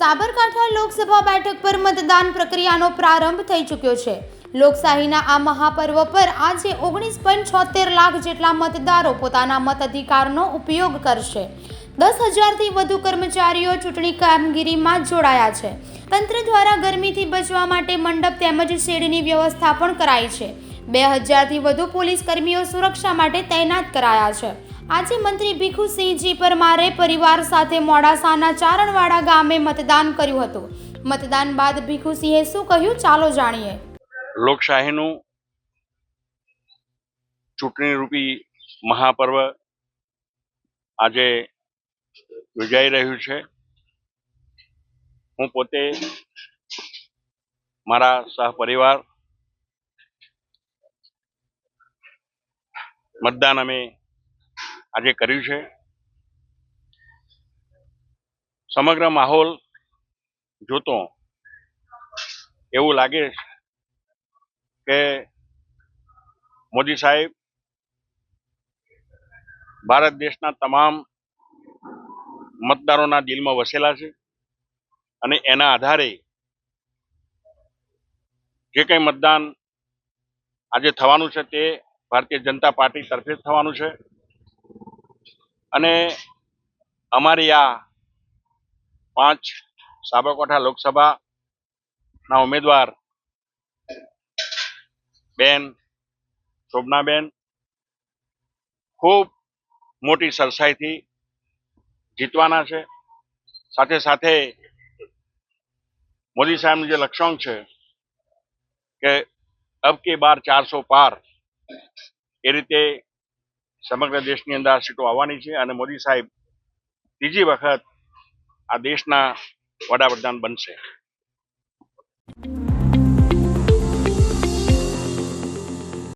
સાબરકાંઠા લોકસભા બેઠક પર મતદાન પ્રક્રિયાનો પ્રારંભ થઈ ચૂક્યો છે. લોકશાહીના આ મહાપર્વ પર આજે ઓગણીસ પોઈન્ટ છોતેર લાખ જેટલા મતદારો પોતાના મતાધિકારનો ઉપયોગ કરશે. દસ હજારથી વધુ કર્મચારીઓ ચૂંટણી કામગીરીમાં જોડાયા છે. તંત્ર દ્વારા ગરમીથી બચવા માટે મંડપ તેમજ શેડની વ્યવસ્થા પણ કરાઈ છે. બે હજારથી વધુ પોલીસ કર્મીઓ સુરક્ષા માટે તૈનાત કરાયા છે. આજે મંત્રી ભીખુસિંહજી પરમારે પરિવાર સાથે મોડાસાના ચારણવાડા ગામે મતદાન કર્યું હતું. મતદાન બાદ ભીખુસિંહે શું કહ્યું ચાલો જાણીએ. લોકશાહીનું ચૂંટણી રૂપી મહાપર્વ આજે યોજાઈ રહ્યું છે. હું પોતે મારા સહપરિવાર મતદાન અમે આજે કર્યું છે. સમગ્ર માહોલ જોતો એવું લાગે કે મોદી સાહેબ ભારત દેશના તમામ મતદારોના દિલમાં વસેલા છે અને એના આધારે જે કંઈ મતદાન આજે થવાનું છે તે ભારતીય જનતા પાર્ટી તરફે જ થવાનું છે. અને અમારી આ પાંચ સાબરકાંઠા લોકસભાના ઉમેદવાર બેન, શોભનાબેન, ખૂબ મોટી સરસાઈથી જીતવાના છે. સાથે સાથે મોદી સાહેબનું જે લક્ષ્યાંક છે કે અબ કે બાર ચારસો પાર એ રીતે સમગ્ર દેશની અંદર આ સીટો આવવાની છે અને મોદી સાહેબ ત્રીજી વખત આ દેશના વડાપ્રધાન બનશે.